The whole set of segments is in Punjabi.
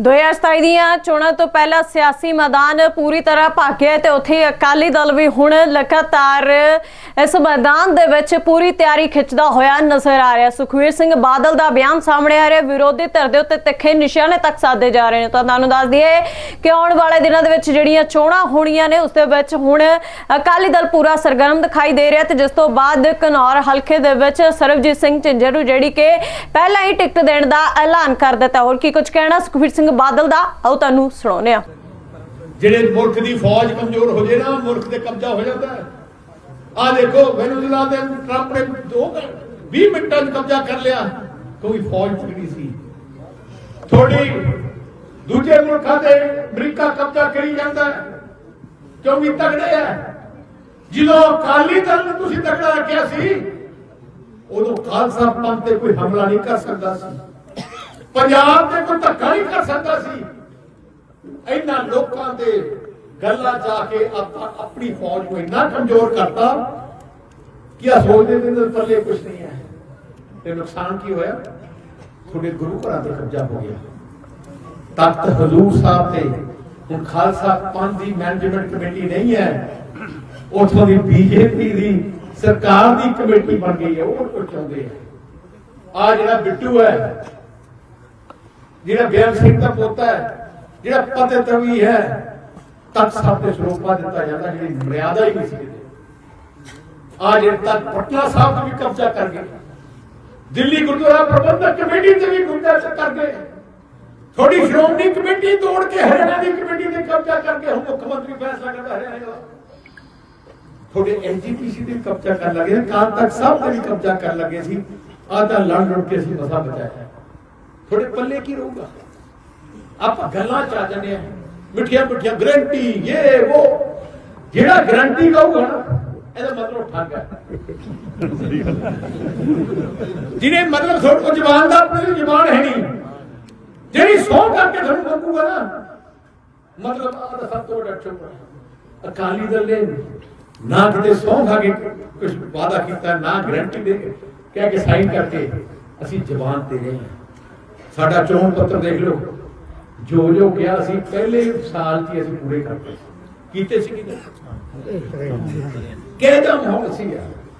2027 ਦੀਆਂ ਚੋਣਾਂ ਤੋਂ ਪਹਿਲਾਂ ਸਿਆਸੀ ਮੈਦਾਨ ਪੂਰੀ ਤਰ੍ਹਾਂ ਭਾਗਿਆ ਤੇ ਉੱਥੇ ਅਕਾਲੀ ਦਲ ਵੀ ਹੁਣ ਲਗਾਤਾਰ ਇਸ ਮੈਦਾਨ ਦੇ ਵਿੱਚ ਪੂਰੀ ਤਿਆਰੀ ਖਿੱਚਦਾ ਹੋਇਆ ਨਜ਼ਰ ਆ ਰਿਹਾ। ਸੁਖਵੀਰ ਸਿੰਘ ਬਾਦਲ ਦਾ ਬਿਆਨ ਸਾਹਮਣੇ ਆ ਰਿਹਾ। ਵਿਰੋਧੀ ਧਿਰ ਦੇ ਉੱਤੇ ਤਿੱਖੇ ਨਿਸ਼ਾਨੇ ਤੱਕ ਸਾਧੇ ਜਾ ਰਹੇ ਨੇ। ਤੁਹਾਨੂੰ ਦੱਸ ਦਈਏ ਕਿ ਆਉਣ ਵਾਲੇ ਦਿਨਾਂ ਦੇ ਵਿੱਚ ਜਿਹੜੀਆਂ ਚੋਣਾਂ ਹੋਣੀਆਂ ਨੇ, ਉਸ ਦੇ ਵਿੱਚ ਹੁਣ ਅਕਾਲੀ ਦਲ ਪੂਰਾ ਸਰਗਰਮ ਦਿਖਾਈ ਦੇ ਰਿਹਾ ਤੇ ਜਿਸ ਤੋਂ ਬਾਅਦ ਘਨੌਰ ਹਲਕੇ ਦੇ ਵਿੱਚ ਸਰਬਜੀਤ ਸਿੰਘ ਝਿੰਜਰ ਨੂੰ ਜਿਹੜੀ ਕਿ ਪਹਿਲਾਂ ਹੀ ਟਿਕਟ ਦੇਣ ਦਾ ਐਲਾਨ ਕਰ ਦਿੱਤਾ। ਹੋਰ ਕੀ ਕੁਝ ਕਹਿਣਾ ਸੁਖਵੀਰ ਸਿੰਘ ਬਾਦਲ ਦਾ, ਆਓ ਤੁਹਾਨੂੰ ਸੁਣਾਉਂਦੇ ਹਾਂ। ਜਿਹੜੇ ਮੁਲਕ ਦੀ ਫੌਜ ਕਮਜ਼ੋਰ ਹੋ ਜੇ ਨਾ, ਮੁਲਕ ਤੇ ਕਬਜ਼ਾ ਹੋ ਜਾਂਦਾ ਹੈ। ਆ ਦੇਖੋ ਵੈਨਜ਼ੂਲਾ ਦੇ ਟਰੰਪ ਨੇ 2 20 ਮਿੰਟਾਂ 'ਚ ਕਬਜ਼ਾ ਕਰ ਲਿਆ। ਕੋਈ ਫੌਜ ਤਗੜੀ ਸੀ। ਥੋੜੀ ਦੂਜੇ ਮੁਲਕਾਂ ਤੇ ਅਮਰੀਕਾ ਕਬਜ਼ਾ ਕਰੀ ਜਾਂਦਾ ਕਿਉਂਕਿ ਕਿਉਂ ਤਗੜੇ ਹੈ? ਜਦੋਂ ਅਕਾਲੀ ਦਲ ਨੂੰ ਤੁਸੀਂ ਤਗੜਾ ਰੱਖਿਆ ਸੀ, ਉਦੋਂ ਖਾਲਸਾ ਪੰਥ ਤੇ ਕੋਈ ਹਮਲਾ ਨਹੀਂ ਕਰ ਸਕਦਾ ਸੀ। ਪੰਜਾਬ ਤੇ ਕੋਈ ਧੱਕਾ ਨਹੀਂ ਕਰ ਸਕਦਾ ਸੀ। ਇਹਨਾਂ ਲੋਕਾਂ ਦੇ ਗੱਲਾਂ ਜਾ ਕੇ ਆਪਾਂ ਆਪਣੀ ਫੌਜ ਨੂੰ ਇੰਨਾ ਕਮਜ਼ੋਰ ਕਰਤਾ ਕਿ ਆ ਸੋਚਦੇ ਦੇ ਅੰਦਰ ਪੱਲੇ ਕੁਝ ਨਹੀਂ ਹੈ। ਤੇ ਨੁਕਸਾਨ ਕੀ ਹੋਇਆ? ਤੁਹਾਡੇ ਗੁਰੂ ਘਰਾਂ ਤੇ ਕਬਜ਼ਾ ਹੋ ਗਿਆ। ਤਖਤ ਹਜ਼ੂਰ ਸਾਹਿਬ ਤੇ ਹੁਣ ਖਾਲਸਾ ਪੰਥ ਦੀ ਮੈਨੇਜਮੈਂਟ ਕਮੇਟੀ ਨਹੀਂ ਹੈ। ਉਥੋਂ ਦੀ ਬੀਜੇਪੀ ਦੀ ਸਰਕਾਰ ਦੀ ਕਮੇਟੀ ਬਣ ਗਈ ਹੈ, ਉਹ ਕੁਝ ਚਾਹੁੰਦੇ ਆ। ਆ ਜਿਹੜਾ ਬਿੱਟੂ ਹੈ ਜਿਹੜਾ ਬਿਆਨ ਸਿੰਘ ਦਾ ਪੋਤਾ ਹੈ, ਜਿਹੜਾ ਪਤੇ ਤਵੀ ਹੈ ਤਖਤ ਸਾਹਿਬ ਦੇ ਸਰੂਪਾ ਦਿੱਤਾ ਜਾਂਦਾ, ਜਿਹੜੀ ਮਰਿਆਦਾ ਹੀ ਨਹੀਂ ਸੀ ਆ ਜਿਹੜੇ ਤਖਤ ਪਟਨਾ ਸਾਹਿਬ ਤੇ ਵੀ ਕਬਜ਼ਾ ਕਰ ਗਏ, ਦਿੱਲੀ ਗੁਰਦੁਆਰਾ ਪ੍ਰਬੰਧਕ ਕਮੇਟੀ ਤੇ ਵੀ ਕਬਜ਼ਾ ਕਰ ਗਏ ਥੋੜੀ ਸ਼੍ਰੋਮਣੀ ਕਮੇਟੀ ਤੋੜ ਕੇ ਹਰਿਆਣਾ ਦੀ ਕਮੇਟੀ ਤੇ ਕਬਜ਼ਾ ਕਰਕੇ ਹੁਣ ਮੁੱਖ ਮੰਤਰੀ ਫੈਸਲਾ ਕਰਦਾ ਹਰਿਆਣਾ ਦਾ। ਥੋੜੇ ਐਨਜੀਪੀਸੀ ਤੇ ਵੀ ਕਬਜ਼ਾ ਕਰ ਲੱਗੇ ਕਾਲ ਤੱਕ ਸਭ ਤੇ ਵੀ ਕਬਜ਼ਾ ਕਰ ਲਗੇ ਸੀ, ਆਹ ਤਾਂ ਲੜ ਲੜ ਕੇ ਅਸੀਂ ਮਸਾ ਬਚਾਇਆ। ਤੁਹਾਡੇ ਪੱਲੇ ਕੀ ਰਹੂਗਾ? ਆਪਾਂ ਗੱਲਾਂ ਚ ਆ ਜਾਂਦੇ ਆ ਮਿੱਠੀਆਂ ਮਿੱਠੀਆਂ ਗਰੰਟੀ ਇਹ ਉਹ ਜਿਹੜਾ ਗਰੰਟੀ ਕਹੂਗਾ ਨਾ, ਇਹਦਾ ਮਤਲਬ ਠੱਗ ਹੈ। ਜਿਹਨੇ ਮਤਲਬ ਤੁਹਾਡੇ ਕੋਲ ਜ਼ਬਾਨ ਦਾ, ਆਪਣੀ ਜ਼ਬਾਨ ਹੈ ਨਹੀਂ। ਜਿਹੜੀ ਸੌ ਕਰਕੇ ਤੁਹਾਨੂੰ ਮੰਗੂਗਾ ਨਾ, ਮਤਲਬ ਆਹ ਤਾਂ ਸਭ ਤੋਂ ਵੱਡਾ ਚੁੱਪ ਅਕਾਲੀ ਦਲ ਨੇ ਨਾ ਕਿਤੇ ਸੌ ਖਾ ਕੇ ਕੁਝ ਵਾਦਾ ਕੀਤਾ, ਨਾ ਗਰੰਟੀ ਦੇ ਕੇ, ਕਹਿ ਕੇ ਸਾਈਨ ਕਰਕੇ ਅਸੀਂ ਜ਼ਬਾਨ ਤੇ ਰਹੇ ਹਾਂ। ਸਾਡਾ ਚੋਣ ਪੱਤਰ ਦੇਖ ਲਓ। ਜੋ ਜੋ ਕਿਹਾ ਸੀ ਪਹਿਲੇ ਸਾਲ 'ਚ ਅਸੀਂ ਪੂਰੇ ਕਰਤੇ ਕੀਤੇ ਸੀ ਕਿਤੇ? ਕਿਹਦਾ ਮਾਹੌਲ ਸੀ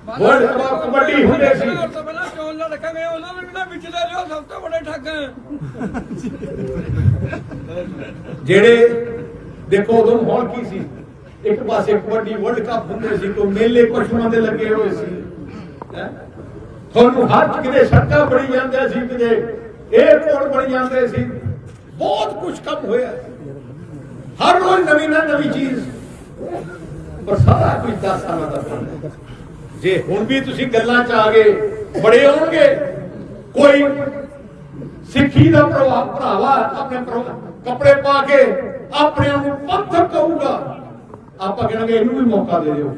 ਵਰਲਡ ਕੱਪ ਕਬੱਡੀ ਹੁੰਦੇ ਸੀ। ਉਸ ਤੋਂ ਪਹਿਲਾਂ ਚੋਣ ਲੜ ਰੱਖਾਂਗੇ ਉਹਨਾਂ ਵੀ ਕਿਹੜਾ ਵਿਚਲੇ ਰਿਓ ਸਭ ਤੋਂ ਵੱਡੇ ਠੱਗ। ਜਿਹੜੇ ਦੇਖੋ ਉਦੋਂ ਮਾਹੌਲ ਕੀ ਸੀ? ਇੱਕ ਪਾਸੇ ਕਬੱਡੀ ਵਰਲਡ ਕੱਪ ਹੁੰਦੇ ਸੀ ਕੋ ਮੇਲੇ ਪਸ਼ੂਆਂ ਦੇ ਲੱਗੇ ਹੋਏ ਸੀ। ਹੈਂ? ਤੁਹਾਨੂੰ ਹਰ ਕਿਤੇ ਸੜਕਾਂ ਬਣੀ ਜਾਂਦੇ ਸੀ ਕਿਤੇ ਏਅਰਪੋਰਟ ਬਣ ਜਾਂਦੇ ਸੀ। ਬਹੁਤ ਕੁਝ ਕੰਮ ਹੋਇਆ। ਹਰ ਰੋਜ਼ ਨਵੀਂ ਨਾ ਨਵੀਂ ਚੀਜ਼। ਪਰ ਸਾਰਾ ਕੁਝ 10 ਸਾਲਾਂ ਦਾ ਕੰਮ ਜੇ ਹੁਣ ਵੀ ਤੁਸੀਂ ਗੱਲਾਂ ਚ ਆ ਗਏ, ਬੜੇ ਹੋਣਗੇ। ਕੋਈ ਸਿੱਖੀ ਦਾ ਪ੍ਰਭਾਵ ਭਰਾਵਾ ਆਪਣੇ ਕੱਪੜੇ ਪਾ ਕੇ ਆਪਣੇ ਆਪ ਨੂੰ ਪੰਥਕ ਕਹੂਗਾ। ਆਪਾਂ ਕਹਾਂਗੇ ਇਹਨੂੰ ਵੀ ਮੌਕਾ ਦੇ ਦਿਓ।